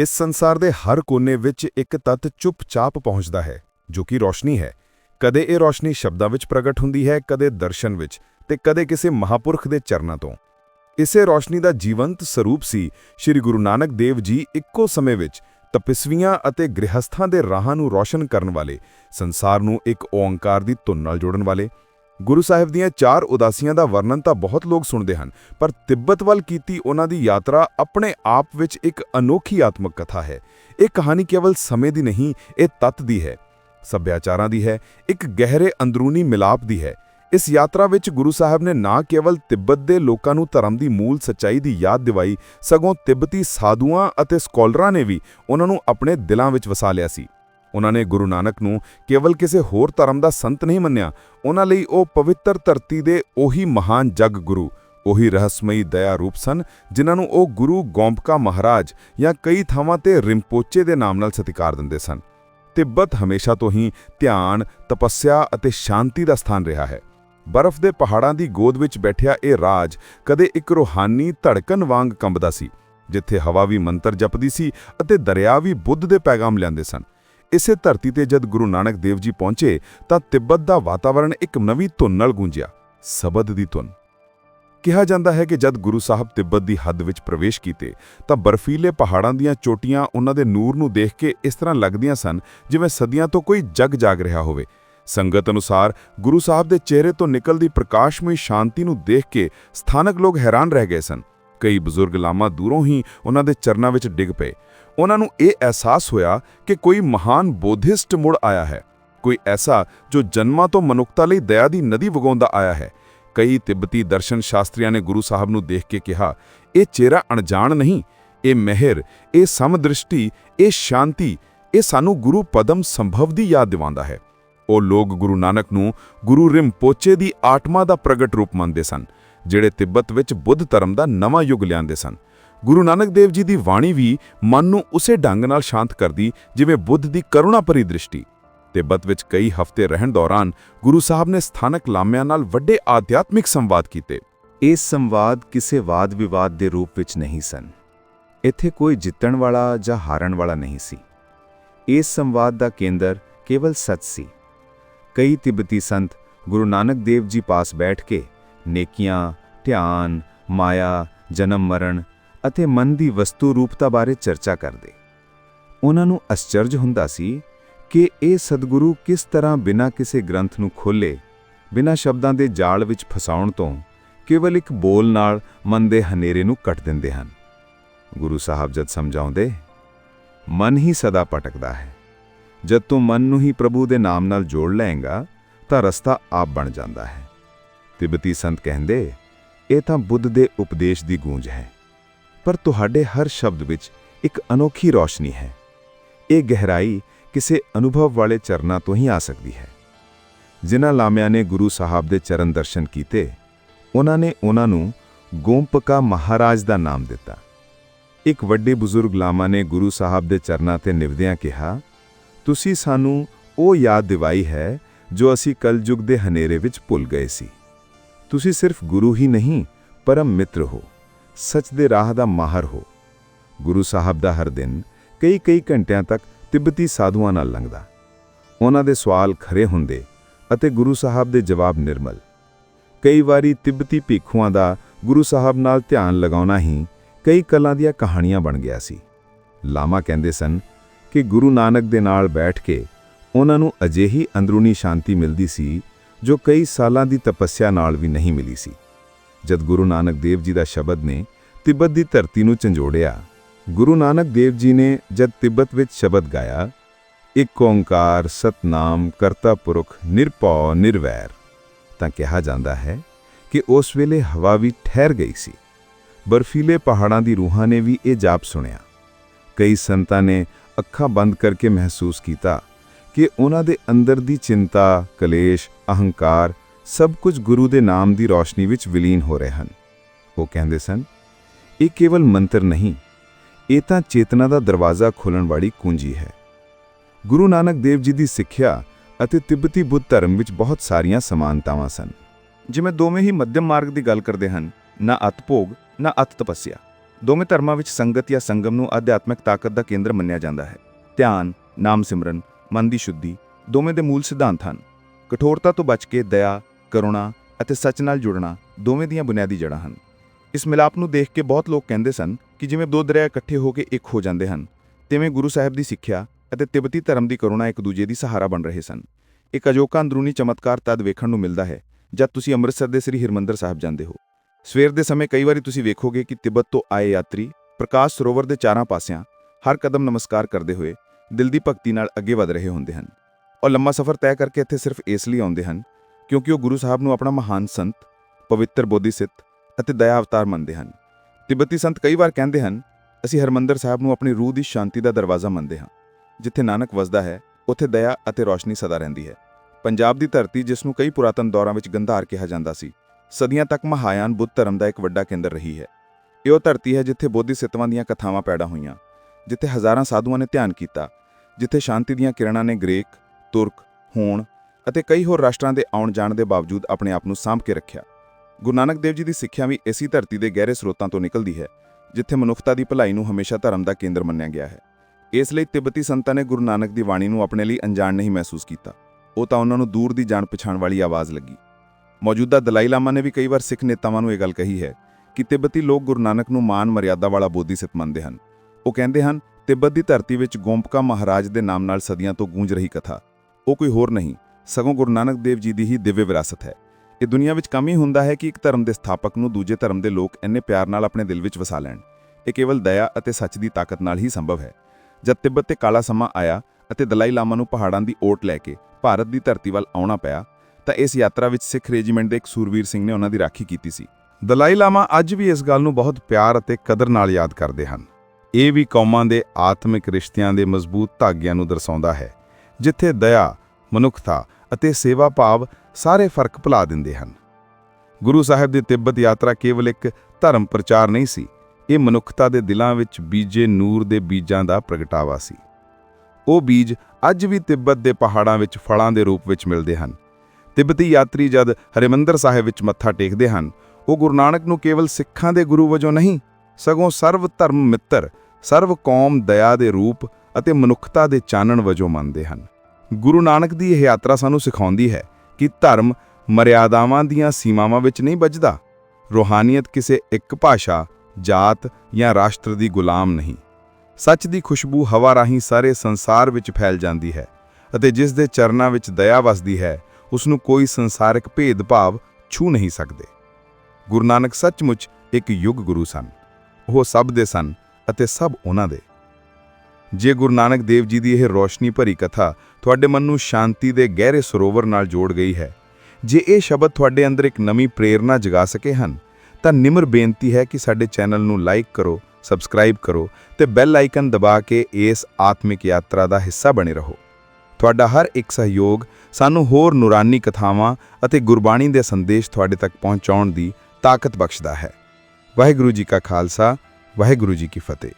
ਇਸ ਸੰਸਾਰ ਦੇ ਹਰ ਕੋਨੇ ਵਿੱਚ ਇੱਕ ਤੱਤ ਚੁੱਪਚਾਪ ਪਹੁੰਚਦਾ ਹੈ, ਜੋ ਕਿ ਰੋਸ਼ਨੀ ਹੈ। ਕਦੇ ਇਹ ਰੋਸ਼ਨੀ ਸ਼ਬਦਾਂ ਵਿੱਚ ਪ੍ਰਗਟ ਹੁੰਦੀ ਹੈ, ਕਦੇ ਦਰਸ਼ਨ ਵਿੱਚ ਤੇ ਕਦੇ ਕਿਸੇ ਮਹਾਪੁਰਖ ਦੇ ਚਰਨਾਂ ਤੋਂ। ਇਸੇ ਰੋਸ਼ਨੀ ਦਾ ਜੀਵੰਤ ਸਰੂਪ ਸੀ ਸ੍ਰੀ ਗੁਰੂ ਨਾਨਕ ਦੇਵ ਜੀ ਇੱਕੋ ਸਮੇਂ ਵਿੱਚ ਤਪਸਵੀਆਂ ਅਤੇ ਗ੍ਰਹਸਥਾਂ ਦੇ ਰਾਹਾਂ ਨੂੰ ਰੋਸ਼ਨ ਕਰਨ ਵਾਲੇ, ਸੰਸਾਰ ਨੂੰ ਇੱਕ ਓੰਕਾਰ ਦੀ ਧੁਨ ਨਾਲ ਜੋੜਨ ਵਾਲੇ ਗੁਰੂ ਸਾਹਿਬ ਦੀਆਂ ਚਾਰ ਉਦਾਸੀਆਂ ਦਾ ਵਰਣਨ ਤਾਂ ਬਹੁਤ ਲੋਕ ਸੁਣਦੇ ਹਨ, ਪਰ ਤਿੱਬਤ ਵੱਲ ਕੀਤੀ ਉਹਨਾਂ ਦੀ ਯਾਤਰਾ ਆਪਣੇ ਆਪ ਵਿੱਚ ਇੱਕ ਅਨੋਖੀ ਆਤਮਕ ਕਥਾ ਹੈ। ਇਹ ਕਹਾਣੀ ਕੇਵਲ ਸਮੇਂ ਦੀ ਨਹੀਂ, ਇਹ ਤੱਤ ਦੀ ਹੈ। ਸੱਭਿਆਚਾਰਾਂ ਦੀ ਹੈ, ਇੱਕ ਗਹਿਰੇ ਅੰਦਰੂਨੀ ਮਿਲਾਪ ਦੀ ਹੈ। ਇਸ ਯਾਤਰਾ ਵਿੱਚ ਗੁਰੂ ਸਾਹਿਬ ਨੇ ਨਾ ਕੇਵਲ ਤਿੱਬਤ ਦੇ ਲੋਕਾਂ ਨੂੰ ਧਰਮ ਦੀ ਮੂਲ ਸੱਚਾਈ ਦੀ ਯਾਦ ਦਿਵਾਈ, ਸਗੋਂ ਤਿੱਬਤੀ ਸਾਧੂਆਂ ਅਤੇ ਸਕਾਲਰਾਂ ਨੇ ਵੀ ਉਹਨਾਂ ਨੂੰ ਆਪਣੇ ਦਿਲਾਂ ਵਿੱਚ ਵਸਾ ਲਿਆ ਸੀ। ਉਹਨਾਂ ਨੇ ਗੁਰੂ ਨਾਨਕ ਨੂੰ ਕੇਵਲ ਕਿਸੇ ਹੋਰ ਧਰਮ ਦਾ ਸੰਤ ਨਹੀਂ ਮੰਨਿਆ। ਉਹਨਾਂ ਲਈ ਉਹ ਪਵਿੱਤਰ ਧਰਤੀ ਦੇ ਉਹੀ ਮਹਾਨ ਜਗ ਗੁਰੂ, ਉਹੀ ਰਹੱਸਮਈ ਦਇਆ ਰੂਪ ਸਨ, ਜਿਨ੍ਹਾਂ ਨੂੰ ਉਹ ਗੁਰੂ ਗੋਂਪਕਾ ਮਹਾਰਾਜ ਜਾਂ ਕਈ ਥਾਵਾਂ ਤੇ ਰਿੰਪੋਚੇ ਦੇ ਨਾਮ ਨਾਲ ਸਤਿਕਾਰ ਦਿੰਦੇ ਸਨ। ਤਿੱਬਤ ਹਮੇਸ਼ਾ ਤੋਂ ਹੀ ਧਿਆਨ, ਤਪੱਸਿਆ ਅਤੇ ਸ਼ਾਂਤੀ ਦਾ ਸਥਾਨ ਰਿਹਾ ਹੈ। ਬਰਫ਼ ਦੇ ਪਹਾੜਾਂ ਦੀ ਗੋਦ ਵਿੱਚ ਬੈਠਿਆ ਇਹ ਰਾਜ ਕਦੇ ਇੱਕ ਰੂਹਾਨੀ ਧੜਕਣ ਵਾਂਗ ਕੰਬਦਾ ਸੀ, ਜਿੱਥੇ ਹਵਾ ਵੀ ਮੰਤਰ ਜਪਦੀ ਸੀ ਅਤੇ ਦਰਿਆ ਵੀ ਬੁੱਧ ਦੇ ਪੈਗਾਮ ਲਿਆਉਂਦੇ ਸਨ। ਇਸੇ ਧਰਤੀ ਤੇ ਜਦ ਗੁਰੂ ਨਾਨਕ ਦੇਵ ਜੀ ਪਹੁੰਚੇ, ਤਾਂ ਤਿੱਬਤ ਦਾ ਵਾਤਾਵਰਣ ਇੱਕ ਨਵੀਂ ਧੁਨ ਨਾਲ ਗੂੰਜਿਆ, ਸ਼ਬਦ ਦੀ ਧੁਨ। ਕਿਹਾ ਜਾਂਦਾ ਹੈ ਕਿ ਜਦ ਗੁਰੂ ਸਾਹਿਬ ਤਿੱਬਤ ਦੀ ਹੱਦ ਵਿੱਚ ਪ੍ਰਵੇਸ਼ ਕੀਤੇ, ਤਾਂ ਬਰਫੀਲੇ ਪਹਾੜਾਂ ਦੀਆਂ ਚੋਟੀਆਂ ਉਹਨਾਂ ਦੇ ਨੂਰ ਨੂੰ ਦੇਖ ਕੇ ਇਸ ਤਰ੍ਹਾਂ ਲੱਗਦੀਆਂ ਸਨ, ਜਿਵੇਂ ਸਦੀਆਂ ਤੋਂ ਕੋਈ ਜਗ ਜਾਗ ਰਿਹਾ ਹੋਵੇ। ਸੰਗਤ ਅਨੁਸਾਰ ਗੁਰੂ ਸਾਹਿਬ ਦੇ ਚਿਹਰੇ ਤੋਂ ਨਿਕਲਦੀ ਪ੍ਰਕਾਸ਼ਮਈ ਸ਼ਾਂਤੀ ਨੂੰ ਦੇਖ ਕੇ ਸਥਾਨਕ ਲੋਕ ਹੈਰਾਨ ਰਹਿ ਗਏ ਸਨ। ਕਈ ਬਜ਼ੁਰਗ ਲਾਮਾ ਦੂਰੋਂ ਹੀ ਉਹਨਾਂ ਦੇ ਚਰਨਾਂ ਵਿੱਚ ਡਿੱਗ ਪਏ। ਉਹਨਾਂ ਨੂੰ ਇਹ ਅਹਿਸਾਸ ਹੋਇਆ ਕਿ ਕੋਈ ਮਹਾਨ ਬੋਧਿਸਟ ਮੁੜ ਆਇਆ ਹੈ। ਕੋਈ ਐਸਾ ਜੋ ਜਨਮਾਂ ਤੋਂ ਮਨੁੱਖਤਾ ਲਈ ਦਇਆ ਦੀ ਨਦੀ ਵਗਾਉਂਦਾ ਆਇਆ ਹੈ। ਕਈ ਤਿੱਬਤੀ ਦਰਸ਼ਨ ਸ਼ਾਸਤਰੀਆਂ ਨੇ ਗੁਰੂ ਸਾਹਿਬ ਨੂੰ ਦੇਖ ਕੇ ਕਿਹਾ, ਇਹ ਚਿਹਰਾ ਅਣਜਾਣ ਨਹੀਂ, ਇਹ ਮਿਹਰ, ਇਹ ਸਮਦ੍ਰਿਸ਼ਟੀ, ਇਹ ਸ਼ਾਂਤੀ, ਇਹ ਸਾਨੂੰ ਗੁਰੂ ਪਦਮ ਸੰਭਵ ਦੀ ਯਾਦ ਦਿਵਾਉਂਦਾ ਹੈ। ਉਹ ਲੋਕ ਗੁਰੂ ਨਾਨਕ ਨੂੰ ਗੁਰੂ ਰਿੰਪੋਚੇ ਦੀ ਆਤਮਾ ਦਾ ਪ੍ਰਗਟ ਰੂਪ ਮੰਨਦੇ ਸਨ, ਜਿਹੜੇ ਤਿੱਬਤ ਵਿੱਚ ਬੁੱਧ ਧਰਮ ਦਾ ਨਵਾਂ ਯੁੱਗ ਲਿਆਂਦੇ ਸਨ। ਗੁਰੂ ਨਾਨਕ ਦੇਵ ਜੀ ਦੀ ਬਾਣੀ ਵੀ ਮਨ ਨੂੰ ਉਸੇ ਢੰਗ ਨਾਲ ਸ਼ਾਂਤ ਕਰਦੀ, ਜਿਵੇਂ ਬੁੱਧ ਦੀ ਕਰੁਣਾ ਭਰੀ ਦ੍ਰਿਸ਼ਟੀ ਤਿੱਬਤ ਵਿੱਚ ਕਈ ਹਫ਼ਤੇ ਰਹਿਣ ਦੌਰਾਨ ਗੁਰੂ ਸਾਹਿਬ ਨੇ ਸਥਾਨਕ ਲਾਮਿਆਂ ਨਾਲ ਵੱਡੇ ਆਧਿਆਤਮਿਕ ਸੰਵਾਦ ਕੀਤੇ। ਇਹ ਸੰਵਾਦ ਕਿਸੇ ਵਾਦ-ਵਿਵਾਦ ਦੇ ਰੂਪ ਵਿੱਚ ਨਹੀਂ ਸਨ। ਇੱਥੇ ਕੋਈ ਜਿੱਤਣ ਵਾਲਾ ਜਾਂ ਹਾਰਨ ਵਾਲਾ ਨਹੀਂ ਸੀ। ਇਸ ਸੰਵਾਦ ਦਾ ਕੇਂਦਰ ਕੇਵਲ ਸੱਚ ਸੀ। ਕਈ ਤਿੱਬਤੀ ਸੰਤ ਗੁਰੂ ਨਾਨਕ ਦੇਵ ਜੀ ਪਾਸ ਬੈਠ ਕੇ ਨੇਕੀਆਂ, ਧਿਆਨ, ਮਾਇਆ, ਜਨਮ ਮਰਨ ਅਤੇ ਮਨ ਦੀ ਵਸਤੂ ਰੂਪਤਾ ਬਾਰੇ ਚਰਚਾ ਕਰਦੇ। ਉਹਨਾਂ ਨੂੰ ਅਸਚਰਜ ਹੁੰਦਾ ਸੀ ਕਿ ਇਹ ਸਤਿਗੁਰੂ ਕਿਸ ਤਰ੍ਹਾਂ ਬਿਨਾਂ ਕਿਸੇ ਗ੍ਰੰਥ ਨੂੰ ਖੋਲੇ ਬਿਨਾਂ ਸ਼ਬਦਾਂ ਦੇ ਜਾਲ ਵਿੱਚ ਫਸਾਉਣ ਤੋਂ ਕੇਵਲ ਇੱਕ ਬੋਲ ਨਾਲ ਮਨ ਦੇ ਹਨੇਰੇ ਨੂੰ ਕੱਟ ਦਿੰਦੇ ਹਨ। ਗੁਰੂ ਸਾਹਿਬ ਜਦ ਸਮਝਾਉਂਦੇ, ਮਨ ਹੀ ਸਦਾ ਭਟਕਦਾ ਹੈ। ਜਦ ਤੂੰ ਮਨ ਨੂੰ ਹੀ ਪ੍ਰਭੂ ਦੇ ਨਾਮ ਨਾਲ ਜੋੜ ਲਏਗਾ, ਤਾਂ ਰਸਤਾ ਆਪ ਬਣ ਜਾਂਦਾ ਹੈ। ਤਿਬਤੀ ਸੰਤ ਕਹਿੰਦੇ, ਇਹ ਤਾਂ ਬੁੱਧ ਦੇ ਉਪਦੇਸ਼ ਦੀ ਗੂੰਜ ਹੈ। ਪਰ ਤੁਹਾਡੇ ਹਰ ਸ਼ਬਦ ਵਿੱਚ ਇੱਕ ਅਨੋਖੀ ਰੌਸ਼ਨੀ ਹੈ। ਇਹ ਗਹਿਰਾਈ ਕਿਸੇ ਅਨੁਭਵ ਵਾਲੇ ਚਰਨਾਂ ਤੋਂ ਹੀ ਆ ਸਕਦੀ ਹੈ। ਜਿਨ੍ਹਾਂ ਲਾਮਿਆਂ ਨੇ ਗੁਰੂ ਸਾਹਿਬ ਦੇ ਚਰਨ ਦਰਸ਼ਨ ਕੀਤੇ, ਉਹਨਾਂ ਨੇ ਉਹਨਾਂ ਨੂੰ ਗੋਮਪਕਾ ਮਹਾਰਾਜ ਦਾ ਨਾਮ ਦਿੱਤਾ। ਇੱਕ ਵੱਡੇ ਬਜ਼ੁਰਗ ਲਾਮਾ ਨੇ ਗੁਰੂ ਸਾਹਿਬ ਦੇ ਚਰਨਾਂ ਤੇ ਨਿਵਦਿਆਂ ਕਿਹਾ, ਤੁਸੀਂ ਸਾਨੂੰ ਉਹ ਯਾਦ ਦਿਵਾਈ ਹੈ ਜੋ ਅਸੀਂ ਕਲਯੁਗ ਦੇ ਹਨੇਰੇ ਵਿੱਚ ਭੁੱਲ ਗਏ ਸੀ। ਤੁਸੀਂ ਸਿਰਫ ਗੁਰੂ ਹੀ ਨਹੀਂ, ਪਰਮ ਮਿੱਤਰ ਹੋ। ਸੱਚ ਦੇ ਰਾਹ ਦਾ ਮਾਹਰ ਹੋ। ਗੁਰੂ ਸਾਹਿਬ ਦਾ ਹਰ ਦਿਨ ਕਈ ਕਈ ਘੰਟਿਆਂ ਤੱਕ ਤਿੱਬਤੀ ਸਾਧੂਆਂ ਨਾਲ ਲੰਘਦਾ। ਉਹਨਾਂ ਦੇ ਸਵਾਲ ਖਰੇ ਹੁੰਦੇ ਅਤੇ ਗੁਰੂ ਸਾਹਿਬ ਦੇ ਜਵਾਬ ਨਿਰਮਲ। ਕਈ ਵਾਰੀ ਤਿੱਬਤੀ ਭਿੱਖੂਆਂ ਦਾ ਗੁਰੂ ਸਾਹਿਬ ਨਾਲ ਧਿਆਨ ਲਗਾਉਣਾ ਹੀ ਕਈ ਕਲਾਂ ਦੀਆਂ ਕਹਾਣੀਆਂ ਬਣ ਗਿਆ ਸੀ। ਲਾਮਾ ਕਹਿੰਦੇ ਸਨ ਕਿ ਗੁਰੂ ਨਾਨਕ ਦੇ ਨਾਲ ਬੈਠ ਕੇ ਉਹਨਾਂ ਨੂੰ ਅਜਿਹੀ ਅੰਦਰੂਨੀ ਸ਼ਾਂਤੀ ਮਿਲਦੀ ਸੀ ਜੋ ਕਈ ਸਾਲਾਂ ਦੀ ਤਪੱਸਿਆ ਨਾਲ ਵੀ ਨਹੀਂ ਮਿਲੀ ਸੀ। ਜਦ ਗੁਰੂ ਨਾਨਕ ਦੇਵ ਜੀ ਦਾ ਸ਼ਬਦ ਨੇ ਤਿੱਬਤ ਦੀ ਧਰਤੀ ਨੂੰ ਝੰਜੋੜਿਆ, ਗੁਰੂ ਨਾਨਕ ਦੇਵ ਜੀ ਨੇ ਜਦ ਤਿੱਬਤ ਵਿੱਚ ਸ਼ਬਦ ਗਾਇਆ, ਇੱਕ ਓੰਕਾਰ ਸਤਨਾਮ ਕਰਤਾ ਪੁਰਖ ਨਿਰਭਉ ਨਿਰਵੈਰ, ਤਾਂ ਕਿਹਾ ਜਾਂਦਾ ਹੈ ਕਿ ਉਸ ਵੇਲੇ ਹਵਾ ਵੀ ਠਹਿਰ ਗਈ ਸੀ, ਬਰਫੀਲੇ ਪਹਾੜਾਂ ਦੀ ਰੂਹਾਂ ਨੇ ਵੀ ਇਹ ਜਾਪ ਸੁਣਿਆ। ਕਈ ਸੰਤਾਂ ਨੇ ਅੱਖਾਂ ਬੰਦ ਕਰਕੇ ਮਹਿਸੂਸ ਕੀਤਾ ਕਿ ਉਹਨਾਂ ਦੇ ਅੰਦਰ ਦੀ ਚਿੰਤਾ, ਕਲੇਸ਼, ਅਹੰਕਾਰ ਸਭ ਕੁਝ ਗੁਰੂ ਦੇ ਨਾਮ ਦੀ ਰੋਸ਼ਨੀ ਵਿੱਚ ਵਿਲੀਨ ਹੋ ਰਹੇ ਹਨ। ਉਹ ਕਹਿੰਦੇ ਸਨ, ਇਹ ਕੇਵਲ ਮੰਤਰ ਨਹੀਂ, ਇਹ ਤਾਂ ਚੇਤਨਾ ਦਾ ਦਰਵਾਜ਼ਾ ਖੋਲਣ ਵਾਲੀ ਕੁੰਜੀ ਹੈ। ਗੁਰੂ ਨਾਨਕ ਦੇਵ ਜੀ ਦੀ ਸਿੱਖਿਆ ਅਤੇ ਤਿੱਬਤੀ ਬੁੱਧ ਧਰਮ ਵਿੱਚ ਬਹੁਤ ਸਾਰੀਆਂ ਸਮਾਨਤਾਵਾਂ ਸਨ। ਜਿਵੇਂ ਦੋਵੇਂ ਹੀ ਮੱਧਮ ਮਾਰਗ ਦੀ ਗੱਲ ਕਰਦੇ ਹਨ, ਨਾ ਅਤ ਭੋਗ, ਨਾ ਅਤ ਤਪੱਸਿਆ। ਦੋਵੇਂ ਧਰਮਾਂ ਵਿੱਚ ਸੰਗਤ ਜਾਂ ਸੰਗਮ ਨੂੰ ਅਧਿਆਤਮਿਕ ਤਾਕਤ ਦਾ ਕੇਂਦਰ ਮੰਨਿਆ ਜਾਂਦਾ ਹੈ। ਧਿਆਨ, ਨਾਮ ਸਿਮਰਨ, ਮਨ ਦੀ ਸ਼ੁੱਧੀ ਦੋਵੇਂ ਦੇ ਮੂਲ ਸਿਧਾਂਤ ਹਨ। ਕਠੋਰਤਾ ਤੋਂ ਬਚ ਕੇ ਦਇਆ ਕਰੁਣਾ ਅਤੇ ਸੱਚ ਨਾਲ ਜੁੜਨਾ ਦੋਵੇਂ ਦੀਆਂ ਬੁਨਿਆਦੀ ਜੜ੍ਹਾਂ ਹਨ। ਇਸ ਮਿਲਾਪ ਨੂੰ ਦੇਖ ਕੇ ਬਹੁਤ ਲੋਕ ਕਹਿੰਦੇ ਸਨ ਕਿ ਜਿਵੇਂ ਦੋ ਦਰਿਆ ਇਕੱਠੇ ਹੋ ਕੇ ਇੱਕ ਹੋ ਜਾਂਦੇ ਹਨ, ਤਿਵੇਂ ਗੁਰੂ ਸਾਹਿਬ ਦੀ ਸਿੱਖਿਆ ਅਤੇ ਤਿੱਬਤੀ ਧਰਮ ਦੀ ਕਰੁਣਾ ਇੱਕ ਦੂਜੇ ਦੀ ਸਹਾਰਾ ਬਣ ਰਹੇ ਸਨ। ਇੱਕ ਅਜੋਕਾ ਅੰਦਰੂਨੀ ਚਮਤਕਾਰ ਤਦ ਵੇਖਣ ਨੂੰ ਮਿਲਦਾ ਹੈ ਜਦ ਤੁਸੀਂ ਅੰਮ੍ਰਿਤਸਰ ਦੇ ਸ੍ਰੀ ਹਰਿਮੰਦਰ ਸਾਹਿਬ ਜਾਂਦੇ ਹੋ। ਸਵੇਰ ਦੇ ਸਮੇਂ ਕਈ ਵਾਰੀ ਤੁਸੀਂ ਵੇਖੋਗੇ ਕਿ ਤਿੱਬਤ ਤੋਂ ਆਏ ਯਾਤਰੀ ਪ੍ਰਕਾਸ਼ ਸਰੋਵਰ ਦੇ ਚਾਰਾਂ ਪਾਸਿਆਂ ਹਰ ਕਦਮ ਨਮਸਕਾਰ ਕਰਦੇ ਹੋਏ ਦਿਲ ਦੀ ਭਗਤੀ ਨਾਲ ਅੱਗੇ ਵਧ ਰਹੇ ਹੁੰਦੇ ਹਨ। ਔਰ ਲੰਮਾ ਸਫ਼ਰ ਤੈਅ ਕਰਕੇ ਇੱਥੇ ਸਿਰਫ ਇਸ ਲਈ ਆਉਂਦੇ ਹਨ ਕਿਉਂਕਿ ਉਹ ਗੁਰੂ ਸਾਹਿਬ ਨੂੰ ਆਪਣਾ ਮਹਾਨ ਸੰਤ, ਪਵਿੱਤਰ ਬੋਧੀਸਿੱਧ ਅਤੇ ਦਇਆ ਅਵਤਾਰ ਮੰਨਦੇ ਹਨ। ਤਿੱਬਤੀ ਸੰਤ ਕਈ ਵਾਰ ਕਹਿੰਦੇ ਹਨ, ਅਸੀਂ ਹਰਮੰਦਰ ਸਾਹਿਬ ਨੂੰ ਆਪਣੀ ਰੂਹ ਦੀ ਸ਼ਾਂਤੀ ਦਾ ਦਰਵਾਜ਼ਾ ਮੰਨਦੇ ਹਾਂ, ਜਿੱਥੇ ਨਾਨਕ ਵਸਦਾ ਹੈ, ਉੱਥੇ ਦਇਆ ਅਤੇ ਰੋਸ਼ਨੀ ਸਦਾ ਰਹਿੰਦੀ ਹੈ। ਪੰਜਾਬ ਦੀ ਧਰਤੀ ਜਿਸ ਨੂੰ ਕਈ ਪੁਰਾਤਨ ਦੌਰਾਂ ਵਿੱਚ ਗੰਧਾਰ ਕਿਹਾ ਜਾਂਦਾ ਸੀ, ਸਦੀਆਂ ਤੱਕ ਮਹਾਯਾਨ ਬੁੱਧ ਧਰਮ ਦਾ ਇੱਕ ਵੱਡਾ ਕੇਂਦਰ ਰਹੀ ਹੈ। ਇਹ ਉਹ ਧਰਤੀ ਹੈ ਜਿੱਥੇ ਬੋਧੀਸੱਤਵਾਂ ਦੀਆਂ ਕਥਾਵਾਂ ਪੈਦਾ ਹੋਈਆਂ, ਜਿੱਥੇ ਹਜ਼ਾਰਾਂ ਸਾਧੂਆਂ ਨੇ ਧਿਆਨ ਕੀਤਾ, ਜਿੱਥੇ ਸ਼ਾਂਤੀ ਦੀਆਂ ਕਿਰਨਾਂ ਨੇ ਗ੍ਰੀਕ, ਤੁਰਕ, ਹੋਣ ਅਤੇ ਕਈ ਹੋਰ ਰਾਸ਼ਟਰਾਂ ਦੇ ਆਉਣ ਜਾਣ ਦੇ ਬਾਵਜੂਦ ਆਪਣੇ ਆਪ ਨੂੰ ਸਾਂਭ ਕੇ ਰੱਖਿਆ। ਗੁਰੂ ਨਾਨਕ ਦੇਵ ਜੀ ਦੀ ਸਿੱਖਿਆ ਵੀ ਇਸੇ ਧਰਤੀ ਦੇ ਗਹਿਰੇ ਸਰੋਤਾਂ ਤੋਂ ਨਿਕਲਦੀ ਹੈ, ਜਿੱਥੇ ਮਨੁੱਖਤਾ ਦੀ ਭਲਾਈ ਨੂੰ ਹਮੇਸ਼ਾ ਧਰਮ ਦਾ ਕੇਂਦਰ ਮੰਨਿਆ ਗਿਆ ਹੈ। ਇਸ ਲਈ ਤਿੱਬਤੀ ਸੰਤਾਂ ਨੇ ਗੁਰੂ ਨਾਨਕ ਦੀ ਬਾਣੀ ਨੂੰ ਆਪਣੇ ਲਈ ਅਣਜਾਣ ਨਹੀਂ ਮਹਿਸੂਸ ਕੀਤਾ। ਉਹ ਤਾਂ ਉਹਨਾਂ ਨੂੰ ਦੂਰ ਦੀ ਜਾਣ ਪਛਾਣ ਵਾਲੀ ਆਵਾਜ਼ ਲੱਗੀ। ਮੌਜੂਦਾ ਦਲਾਈ ਲਾਮਾ ਨੇ ਵੀ ਕਈ ਵਾਰ ਸਿੱਖ ਨੇਤਾਵਾਂ ਨੂੰ ਇਹ ਗੱਲ ਕਹੀ ਹੈ ਕਿ ਤਿੱਬਤੀ ਲੋਕ ਗੁਰੂ ਨਾਨਕ ਨੂੰ ਮਾਨ ਮਰਿਆਦਾ ਵਾਲਾ ਬੋਧੀਸੱਤ ਮੰਨਦੇ ਹਨ। ਉਹ ਕਹਿੰਦੇ ਹਨ, ਤਿੱਬਤ ਦੀ ਧਰਤੀ ਵਿੱਚ ਗੋਂਪਕਾ ਮਹਾਰਾਜ ਦੇ ਨਾਮ ਨਾਲ ਸਦੀਆਂ ਤੋਂ ਗੂੰਜ ਰਹੀ ਕਥਾ। ਉਹ ਕੋਈ ਹੋਰ ਨਹੀਂ ਸਗੋਂ ਗੁਰੂ ਨਾਨਕ ਦੇਵ ਜੀ ਦੀ ਹੀ ਦਿਵਯ ਵਿਰਾਸਤ ਹੈ। ਇਹ ਦੁਨੀਆ ਵਿੱਚ ਕਮ ਹੀ ਹੁੰਦਾ ਹੈ ਕਿ ਇੱਕ ਧਰਮ ਦੇ ਸਥਾਪਕ ਨੂੰ ਦੂਜੇ ਧਰਮ ਦੇ ਲੋਕ ਇੰਨੇ ਪਿਆਰ ਨਾਲ ਆਪਣੇ ਦਿਲ ਵਿੱਚ ਵਸਾ ਲੈਣ। ਇਹ ਕੇਵਲ ਦਇਆ ਅਤੇ ਸੱਚ ਦੀ ਤਾਕਤ ਨਾਲ ਹੀ ਸੰਭਵ ਹੈ। ਜਦ ਤਿੱਬਤ ਤੇ ਕਾਲਾ ਸਮਾਂ ਆਇਆ ਅਤੇ ਦਲਾਈ ਲਾਮਾ ਨੂੰ ਪਹਾੜਾਂ ਦੀ ਓਟ ਲੈ ਕੇ ਭਾਰਤ ਦੀ ਧਰਤੀ ਵੱਲ ਆਉਣਾ ਪਿਆ, ਤਾਂ ਇਸ ਯਾਤਰਾ ਵਿੱਚ ਸਿੱਖ ਰੈਜੀਮੈਂਟ ਦੇ ਇੱਕ ਸੂਰਵੀਰ ਸਿੰਘ ਨੇ ਉਹਨਾਂ ਦੀ ਰਾਖੀ ਕੀਤੀ ਸੀ। ਦਲਾਈ ਲਾਮਾ ਅੱਜ ਵੀ ਇਸ ਗੱਲ ਨੂੰ ਬਹੁਤ ਪਿਆਰ ਅਤੇ ਕਦਰ ਨਾਲ ਯਾਦ ਕਰਦੇ ਹਨ। ਇਹ ਵੀ ਕੌਮਾਂ ਦੇ ਆਤਮਿਕ ਰਿਸ਼ਤਿਆਂ ਦੇ ਮਜ਼ਬੂਤ ਧਾਗਿਆਂ ਨੂੰ ਦਰਸਾਉਂਦਾ ਹੈ, ਜਿੱਥੇ ਦਇਆ ਮਨੁੱਖਤਾ ਅਤੇ ਸੇਵਾ ਭਾਵ ਸਾਰੇ ਫ਼ਰਕ ਭੁਲਾ ਦਿੰਦੇ ਹਨ। ਗੁਰੂ ਸਾਹਿਬ ਦੀ ਤਿੱਬਤ ਯਾਤਰਾ ਕੇਵਲ ਇੱਕ ਧਰਮ ਪ੍ਰਚਾਰ ਨਹੀਂ ਸੀ, ਇਹ ਮਨੁੱਖਤਾ ਦੇ ਦਿਲਾਂ ਵਿੱਚ ਬੀਜੇ ਨੂਰ ਦੇ ਬੀਜਾਂ ਦਾ ਪ੍ਰਗਟਾਵਾ ਸੀ। ਉਹ ਬੀਜ ਅੱਜ ਵੀ ਤਿੱਬਤ ਦੇ ਪਹਾੜਾਂ ਵਿੱਚ ਫਲਾਂ ਦੇ ਰੂਪ ਵਿੱਚ ਮਿਲਦੇ ਹਨ। ਤਿੱਬਤੀ ਯਾਤਰੀ ਜਦ ਹਰਿਮੰਦਰ ਸਾਹਿਬ ਵਿੱਚ ਮੱਥਾ ਟੇਕਦੇ ਹਨ, ਉਹ ਗੁਰੂ ਨਾਨਕ ਨੂੰ ਕੇਵਲ ਸਿੱਖਾਂ ਦੇ ਗੁਰੂ ਵਜੋਂ ਨਹੀਂ, ਸਗੋਂ ਸਰਵ ਧਰਮ ਮਿੱਤਰ, ਸਰਵ ਕੌਮ ਦਇਆ ਦੇ ਰੂਪ ਅਤੇ ਮਨੁੱਖਤਾ ਦੇ ਚਾਨਣ ਵਜੋਂ ਮੰਨਦੇ ਹਨ। ਗੁਰੂ ਨਾਨਕ ਦੀ ਇਹ ਯਾਤਰਾ ਸਾਨੂੰ ਸਿਖਾਉਂਦੀ ਹੈ ਕਿ ਧਰਮ ਮਰਿਆਦਾਵਾਂ ਦੀਆਂ ਸੀਮਾਵਾਂ ਵਿੱਚ ਨਹੀਂ ਵੱਜਦਾ। ਰੂਹਾਨੀਅਤ ਕਿਸੇ ਇੱਕ ਭਾਸ਼ਾ, ਜਾਤ ਜਾਂ ਰਾਸ਼ਟਰ ਦੀ ਗੁਲਾਮ ਨਹੀਂ। ਸੱਚ ਦੀ ਖੁਸ਼ਬੂ ਹਵਾ ਰਾਹੀਂ ਸਾਰੇ ਸੰਸਾਰ ਵਿੱਚ ਫੈਲ ਜਾਂਦੀ ਹੈ ਅਤੇ ਜਿਸ ਦੇ ਚਰਨਾਂ ਵਿੱਚ ਦਇਆ ਵਸਦੀ ਹੈ, ਉਸ ਨੂੰ ਕੋਈ ਸੰਸਾਰਿਕ ਭੇਦਭਾਵ ਛੂ ਨਹੀਂ ਸਕਦੇ। ਗੁਰੂ ਨਾਨਕ ਸੱਚਮੁੱਚ ਇੱਕ ਯੁੱਗ ਗੁਰੂ ਸਨ। ਉਹ ਸਭ ਦੇ ਸਨ ਅਤੇ ਸਭ ਉਹਨਾਂ ਦੇ। ਜੇ ਗੁਰੂ ਨਾਨਕ ਦੇਵ ਜੀ ਦੀ ਇਹ ਰੋਸ਼ਨੀ ਭਰੀ ਕਥਾ ਤੁਹਾਡੇ ਮਨ ਨੂੰ ਸ਼ਾਂਤੀ ਦੇ ਗਹਿਰੇ ਸਰੋਵਰ ਨਾਲ ਜੋੜ ਗਈ ਹੈ, ਜੇ ਇਹ ਸ਼ਬਦ ਤੁਹਾਡੇ ਅੰਦਰ ਇੱਕ ਨਵੀਂ ਪ੍ਰੇਰਣਾ ਜਗਾ ਸਕੇ ਹਨ, ਤਾਂ ਨਿਮਰ ਬੇਨਤੀ ਹੈ ਕਿ ਸਾਡੇ ਚੈਨਲ ਨੂੰ ਲਾਈਕ ਕਰੋ, ਸਬਸਕ੍ਰਾਈਬ ਕਰੋ ਤੇ ਬੈਲ ਆਈਕਨ ਦਬਾ ਕੇ ਇਸ ਆਤਮਿਕ ਯਾਤਰਾ ਦਾ ਹਿੱਸਾ ਬਣੇ ਰਹੋ। ਤੁਹਾਡਾ ਹਰ ਇੱਕ ਸਹਿਯੋਗ ਸਾਨੂੰ ਹੋਰ ਨੂਰਾਨੀ ਕਥਾਵਾਂ ਅਤੇ ਗੁਰਬਾਣੀ ਦੇ ਸੰਦੇਸ਼ ਤੁਹਾਡੇ ਤੱਕ ਪਹੁੰਚਾਉਣ ਦੀ ਤਾਕਤ ਬਖਸ਼ਦਾ ਹੈ। ਵਾਹਿਗੁਰੂ ਜੀ ਕਾ ਖਾਲਸਾ, ਵਾਹਿਗੁਰੂ ਜੀ ਕੀ ਫਤਿਹ।